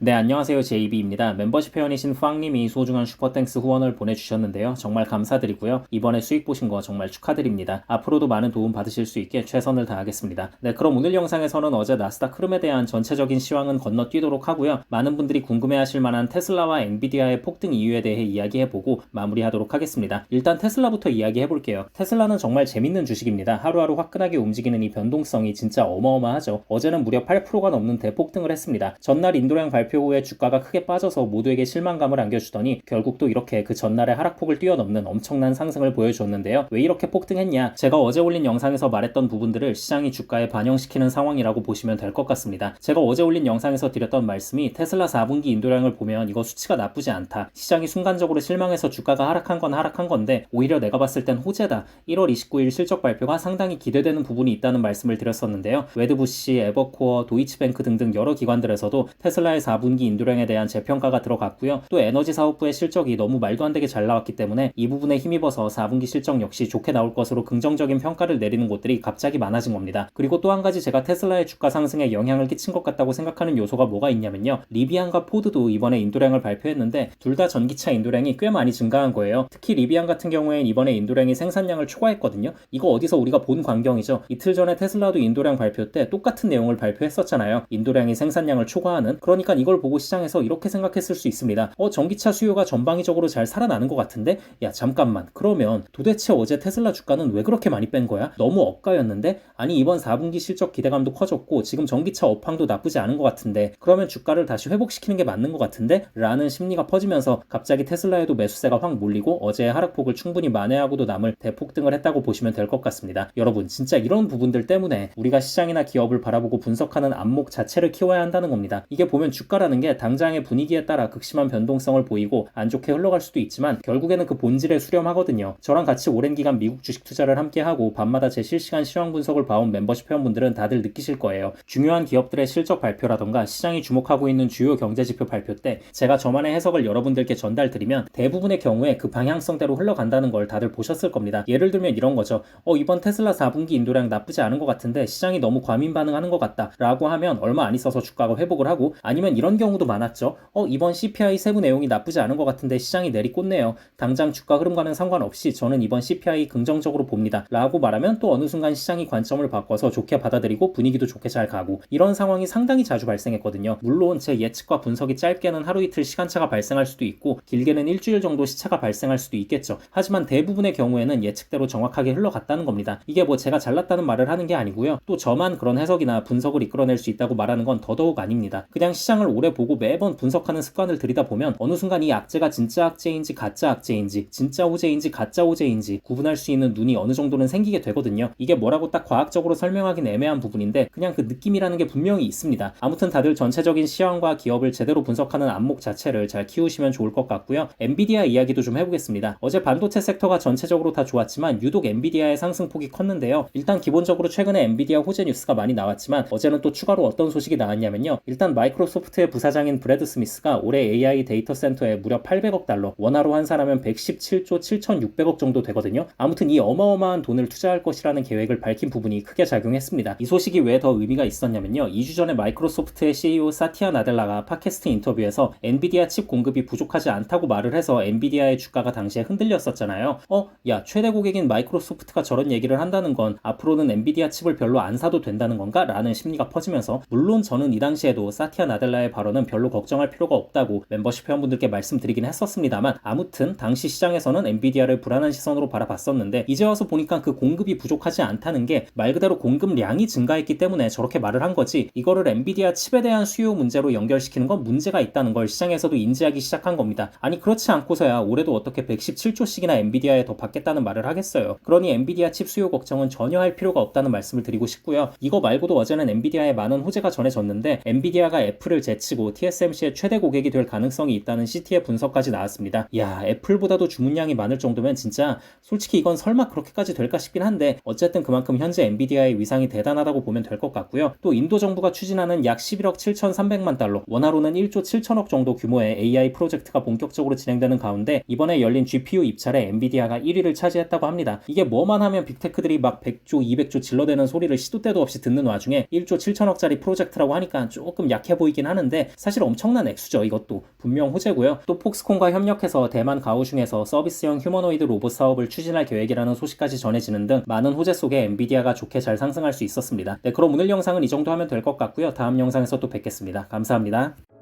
네, 안녕하세요. JB입니다. 멤버십 회원이신 후왕님이 소중한 슈퍼땡스 후원을 보내주셨는데요. 정말 감사드리고요. 이번에 수익 보신 거 정말 축하드립니다. 앞으로도 많은 도움 받으실 수 있게 최선을 다하겠습니다. 네, 그럼 오늘 영상에서는 어제 나스닥 흐름에 대한 전체적인 시황은 건너뛰도록 하고요. 많은 분들이 궁금해하실 만한 테슬라와 엔비디아의 폭등 이유에 대해 이야기해보고 마무리하도록 하겠습니다. 일단 테슬라부터 이야기해볼게요. 테슬라는 정말 재밌는 주식입니다. 하루하루 화끈하게 움직이는 이 변동성이 진짜 어마어마하죠. 어제는 무려 8%가 넘는 대폭등을 했습니다. 전날 인도량 발표 후에 주가가 크게 빠져서 모두에게 실망감을 안겨주더니 결국 또 이렇게 그 전날의 하락폭을 뛰어넘는 엄청난 상승을 보여줬는데요. 왜 이렇게 폭등했냐? 제가 어제 올린 영상에서 말했던 부분들을 시장이 주가에 반영시키는 상황이라고 보시면 될 것 같습니다. 제가 어제 올린 영상에서 드렸던 말씀이 테슬라 4분기 인도량을 보면 이거 수치가 나쁘지 않다. 시장이 순간적으로 실망해서 주가가 하락한 건 하락한 건데 오히려 내가 봤을 땐 호재다. 1월 29일 실적 발표가 상당히 기대되는 부분이 있다는 말씀을 드렸었는데요. 웨드부시, 에버코어, 도이치뱅크 등등 여러 기관들에서도 테슬라의 4 분기 인도량에 대한 재평가가 들어갔고요. 또 에너지 사업부의 실적이 너무 말도 안 되게 잘 나왔기 때문에 이 부분에 힘입어서 4분기 실적 역시 좋게 나올 것으로 긍정적인 평가를 내리는 곳들이 갑자기 많아진 겁니다. 그리고 또 한 가지 제가 테슬라의 주가 상승에 영향을 끼친 것 같다고 생각하는 요소가 뭐가 있냐면요. 리비안과 포드도 이번에 인도량을 발표했는데 둘 다 전기차 인도량이 꽤 많이 증가한 거예요. 특히 리비안 같은 경우엔 이번에 인도량이 생산량을 초과했거든요. 이거 어디서 우리가 본 광경이죠. 이틀 전에 테슬라도 인도량 발표 때 똑같은 내용을 발표했었잖아요. 인도량이 생산량을 초과하는. 그러니까 이걸 보고 시장에서 이렇게 생각했을 수 있습니다. 어, 전기차 수요가 전방위적으로 잘 살아나는 것 같은데? 야, 잠깐만. 그러면 도대체 어제 테슬라 주가는 왜 그렇게 많이 뺀 거야? 너무 억가였는데? 아니, 이번 4분기 실적 기대감도 커졌고, 지금 전기차 업황도 나쁘지 않은 것 같은데, 그러면 주가를 다시 회복시키는 게 맞는 것 같은데? 라는 심리가 퍼지면서 갑자기 테슬라에도 매수세가 확 몰리고, 어제의 하락폭을 충분히 만회하고도 남을 대폭등을 했다고 보시면 될 것 같습니다. 여러분, 진짜 이런 부분들 때문에 우리가 시장이나 기업을 바라보고 분석하는 안목 자체를 키워야 한다는 겁니다. 이게 보면 주 가라는 게 당장의 분위기에 따라 극심한 변동성을 보이고 안 좋게 흘러갈 수도 있지만 결국에는 그 본질에 수렴하거든요. 저랑 같이 오랜 기간 미국 주식 투자를 함께 하고 밤마다 제 실시간 시황 분석을 봐온 멤버십 회원분들은 다들 느끼실 거예요. 중요한 기업들의 실적 발표라던가 시장이 주목하고 있는 주요 경제 지표 발표 때 제가 저만의 해석을 여러분들께 전달드리면 대부분의 경우에 그 방향성대로 흘러간다는 걸 다들 보셨을 겁니다. 예를 들면 이런 거죠. 어 이번 테슬라 4분기 인도량 나쁘지 않은 것 같은데 시장이 너무 과민 반응하는 것 같다. 라고 하면 얼마 안 있어서 주가가 회복을 하고 아니면 이런 경우도 많았죠. 어 이번 CPI 세부 내용이 나쁘지 않은 것 같은데 시장이 내리꽂네요. 당장 주가 흐름과는 상관없이 저는 이번 CPI 긍정적으로 봅니다. 라고 말하면 또 어느 순간 시장이 관점을 바꿔서 좋게 받아들이고 분위기도 좋게 잘 가고 이런 상황이 상당히 자주 발생했거든요. 물론 제 예측과 분석이 짧게는 하루 이틀 시간차가 발생할 수도 있고 길게는 일주일 정도 시차가 발생할 수도 있겠죠. 하지만 대부분의 경우에는 예측대로 정확하게 흘러갔다는 겁니다. 이게 뭐 제가 잘났다는 말을 하는 게 아니고요. 또 저만 그런 해석이나 분석을 이끌어낼 수 있다고 말하는 건 더더욱 아닙니다. 그냥 시장을 오래 보고 매번 분석하는 습관을 들이다 보면 어느 순간 이 악재가 진짜 악재인지 가짜 악재인지 진짜 호재인지 가짜 호재인지 구분할 수 있는 눈이 어느 정도는 생기게 되거든요. 이게 뭐라고 딱 과학적으로 설명하긴 애매한 부분인데 그냥 그 느낌이라는 게 분명히 있습니다. 아무튼 다들 전체적인 시황과 기업을 제대로 분석하는 안목 자체를 잘 키우시면 좋을 것 같고요. 엔비디아 이야기도 좀 해보겠습니다. 어제 반도체 섹터가 전체적으로 다 좋았지만 유독 엔비디아의 상승폭이 컸는데요. 일단 기본적으로 최근에 엔비디아 호재 뉴스가 많이 나왔지만 어제는 또 추가로 어떤 소식이 나왔냐면요. 일단 마이크로소프트의 부사장인 브래드 스미스가 올해 AI 데이터 센터에 무려 800억 달러, 원화로 환산하면 117조 7,600억 정도 되거든요. 아무튼 이 어마어마한 돈을 투자할 것이라는 계획을 밝힌 부분이 크게 작용했습니다. 이 소식이 왜 더 의미가 있었냐면요. 2주 전에 마이크로소프트의 CEO 사티아 나델라가 팟캐스트 인터뷰에서 엔비디아 칩 공급이 부족하지 않다고 말을 해서 엔비디아의 주가가 당시에 흔들렸었잖아요. 어, 야, 최대 고객인 마이크로소프트가 저런 얘기를 한다는 건 앞으로는 엔비디아 칩을 별로 안 사도 된다는 건가? 라는 심리가 퍼지면서 물론 저는 이 당시에도 사티아 나델라의 발언은 별로 걱정할 필요가 없다고 멤버십 회원분들께 말씀드리긴 했었습니다만 아무튼 당시 시장에서는 엔비디아를 불안한 시선으로 바라봤었는데 이제 와서 보니까 그 공급이 부족하지 않다는 게 말 그대로 공급량이 증가했기 때문에 저렇게 말을 한 거지 이거를 엔비디아 칩에 대한 수요 문제로 연결시키는 건 문제가 있다는 걸 시장에서도 인지하기 시작한 겁니다. 아니 그렇지 않고서야 올해도 어떻게 117조씩이나 엔비디아에 더 받겠다는 말을 하겠어요. 그러니 엔비디아 칩 수요 걱정은 전혀 할 필요가 없다는 말씀을 드리고 싶고요. 이거 말고도 어제는 엔비디아의 많은 호재가 전해졌는데 엔비디아가 애플을 제치고 TSMC의 최대 고객이 될 가능성이 있다는 CT의 분석까지 나왔습니다. 야 애플보다도 주문량이 많을 정도면 진짜 솔직히 이건 설마 그렇게까지 될까 싶긴 한데 어쨌든 그만큼 현재 엔비디아의 위상이 대단하다고 보면 될 것 같고요. 또 인도 정부가 추진하는 약 11억 7,300만 달러, 원화로는 1조 7천억 정도 규모의 AI 프로젝트가 본격적으로 진행되는 가운데 이번에 열린 GPU 입찰에 엔비디아가 1위를 차지했다고 합니다. 이게 뭐만 하면 빅테크들이 막 100조, 200조 질러대는 소리를 시도 때도 없이 듣는 와중에 1조 7천억짜리 프로젝트라고 하니까 조금 약해 보이긴 하는데 하는데 사실 엄청난 액수죠. 이것도 분명 호재고요. 또 폭스콘과 협력해서 대만 가오슝에서 서비스형 휴머노이드 로봇 사업을 추진할 계획이라는 소식까지 전해지는 등 많은 호재 속에 엔비디아가 좋게 잘 상승할 수 있었습니다. 네, 그럼 오늘 영상은 이 정도 하면 될 것 같고요. 다음 영상에서 또 뵙겠습니다. 감사합니다.